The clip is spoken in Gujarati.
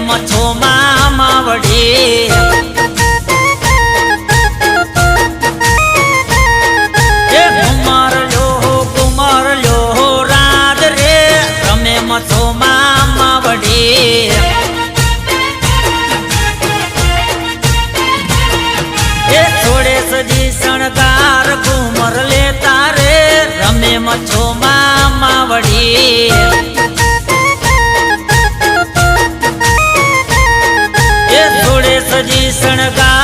મચ્છો માવડી. એ કુમાર લો કુમાર લો રાજ રે રમે મચ્છો માવડી શણગાર ઘુમર લેતા રે રમે મચ્છો માવડી. સજી શણગા